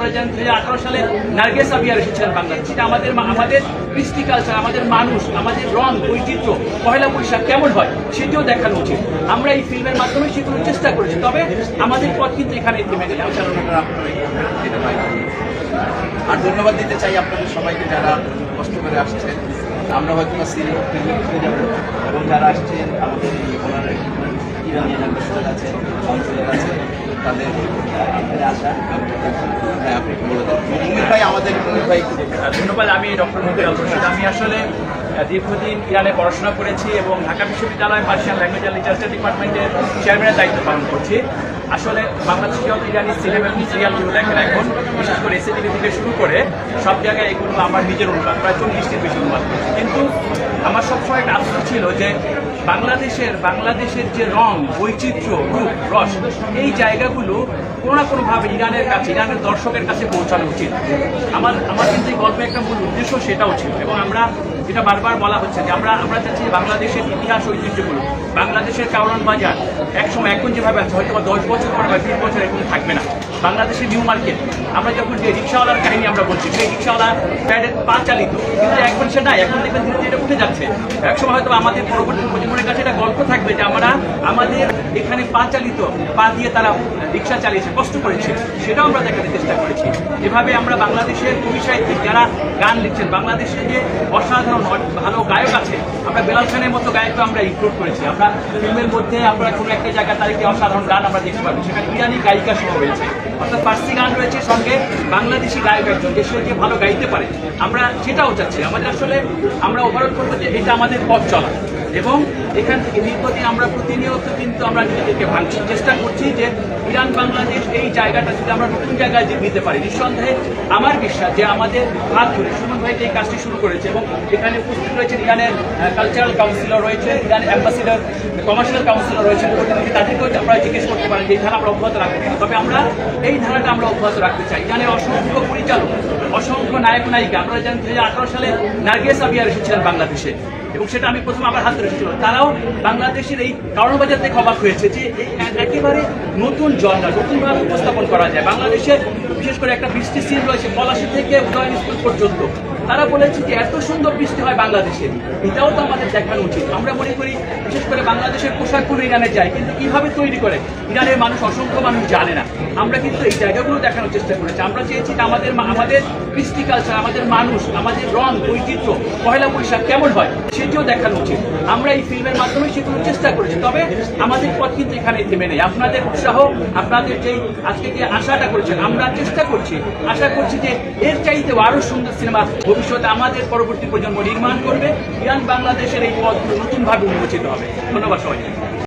আপনারা জানেন আঠারো সালে নার্গেস আবিয়ার এসেছিলেন বাংলাদেশ। সেটা আমাদের আমাদের কৃষ্টি কালচার আমাদের মানুষ, আমাদের রং, বৈচিত্র্য পয়লা বৈশাখ কেমন হয় সেটিও দেখানো উচিত। আমরা এই ফিল্মের মাধ্যমে সেগুলোর চেষ্টা করেছি, তবে আমাদের পথ কিন্তু এখানে থেমে আপনারা আর ধন্যবাদ দিতে চাই আপনাদের সবাইকে যারা কষ্ট করে আসছেন। আমরা হয়তো এবং যারা আসছেন, আমাদের ওনারা ইরানি আছে তাদের আসা হ্যাঁ আপনি একটু বলে দেন আমাদের। ধন্যবাদ, আমি ডক্টর রশিদ আমি আসলে দীর্ঘদিন ইরানে পড়াশোনা করেছি এবং ঢাকা বিশ্ববিদ্যালয়, পার্সিয়ান ল্যাঙ্গুয়েজ অ্যান্ড লিটারেচার ডিপার্টমেন্টের চেয়ারম্যানের দায়িত্ব পালন করছি আসলে বাংলাদেশে ইরানি সিনেমা এবং সিরিয়ালগুলো দেখেন এখন, বিশেষ করে এসএটিভি থেকে শুরু করে সব জায়গায় এগুলো আমার নিজের অনুবাদ, প্রায় চল্লিশটির বেশি অনুবাদ। কিন্তু আমার সবসময় একটা আফসোস ছিল যে বাংলাদেশের বাংলাদেশের যে রং, বৈচিত্র্য, রূপ, রস, এই জায়গাগুলো কোনো না কোনোভাবে ইরানের কাছে, ইরানের দর্শকের কাছে পৌঁছানো উচিত। আমার আমার কিন্তু এই গল্পের একটা মূল উদ্দেশ্য সেটাও ছিল এবং আমরা যেটা বারবার বলা হচ্ছে যে আমরা আমরা চাচ্ছি বাংলাদেশের ইতিহাস ঐতিহ্যগুলো, বাংলাদেশের কাউরান বাজার একসময় এখন যেভাবে আছে, হয়তো বা দশ বছর পর বা বিশ বছর এখন থাকবে না। বাংলাদেশের নিউ মার্কেট, আমরা যখন যে রিক্সাওয়ালার কাহিনী আমরা বলছি, সেই রিক্সাওয়ালা প্যাডে পা চালিত, কিন্তু এখন সে নাই, এখন দেখবেন ধীরে ধীরে উঠে যাচ্ছে। একসময় হয়তো আমাদের পরবর্তী প্রজন্মের কাছে এটা গল্প থাকবে যে আমরা আমাদের এখানে পা চালিত, পা দিয়ে তারা রিক্সা চালিয়েছে, কষ্ট করেছে। সেটাও আমরা দেখাতে চেষ্টা করেছি। এভাবে আমরা বাংলাদেশের কবি সাহিত্যিক যারা গান লিখছেন, বাংলাদেশে যে অসাধারণ, ভালো গায়ক আছে, আমরা বেলাল খানের মতো গায়ককে আমরা ইনক্লুড করেছি। আমরা ফিল্মের মধ্যে আমরা কোনো একটা জায়গা তারিখে অসাধারণ গান আমরা দেখতে পাবো। সেখানে ইরানি গায়িকা সহ রয়েছে। অর্থাৎ পার্সি গান রয়েছে সঙ্গে বাংলাদেশি গায়ক একজন সে যে ভালো গাইতে পারে। আমরা সেটাও চাচ্ছি। আমাদের আসলে আমরা ওভারঅল করব যে এটা আমাদের পথ চলা। এবং এখান থেকে দীর্ঘদিন আমরা প্রতিনিয়ত কিন্তু আমরা নিজেদেরকে ভাঙছি চেষ্টা করছি যে ইরান, বাংলাদেশ এই জায়গাটা যদি আমরা নতুন জায়গায় নিতে পারি, নিঃসন্দেহে আমার বিশ্বাস যে আমাদের হাত ধরে সুমন ভাই এই কাজটি শুরু করেছে এবং এখানে উপস্থিত রয়েছেন ইরানের কালচারাল কাউন্সিলর রয়েছে, ইরান অ্যাম্বাসিডার কমার্শিয়াল কাউন্সিলর রয়েছেন তাদেরকেও আপনারা জিজ্ঞেস করতে পারেন যে এই ধারা আমরা অব্যাহত রাখব কিনা। তবে আমরা এই ধারাটা আমরা অব্যাহত রাখতে চাই ইরানের অসংখ্য পরিচালক, অসংখ্য নায়ক, নায়িকা আপনারা জানেন আঠারো সালে নার্গেস আবিয়ার এসেছিলেন বাংলাদেশে এবং সেটা আমি প্রথম আমার হাতে রেখেছিল তারাও বাংলাদেশের এই কারণ বাজার থেকে অবাক হয়েছে যে একেবারে নতুন জন্না নতুনভাবে উপস্থাপন করা যায়। বাংলাদেশে বিশেষ করে একটা বৃষ্টি সিন রয়েছে পলাশি থেকে উদয়ন স্কুল পর্যন্ত। তারা বলেছে যে এত সুন্দর বৃষ্টি হয় বাংলাদেশে। এটাও তো আমাদের দেখানো উচিত। আমরা মনে করি, বিশেষ করে বাংলাদেশের পোশাকগুলো ইরানে যায়, কিন্তু কীভাবে তৈরি করে, ইরানের মানুষ অসংখ্য মানুষ জানে না। আমরা কিন্তু এই জায়গাগুলো দেখানোর চেষ্টা করেছি। আমরা চেয়েছি যে আমাদের আমাদের কৃষ্টি কালচার আমাদের মানুষ, আমাদের রং বৈচিত্র্য পয়লা বৈশাখ কেমন হয় সেটিও দেখানো উচিত। আমরা এই ফিল্মের মাধ্যমে সেগুলোর চেষ্টা করেছি, তবে আমাদের পথ কিন্তু এখানে থেমে নেই। আপনাদের উৎসাহ, আপনাদের যেই আজকে যে আশাটা করেছেন, আমরা চেষ্টা করছি। আশা করছি যে এর চাইতেও আরও সুন্দর সিনেমা ভবিষ্যতে আমাদের পরবর্তী প্রজন্ম নির্মাণ করবে। ইরান বাংলাদেশের এই পথগুলো নতুনভাবে উন্মোচিত হবে। ধন্যবাদ সবাই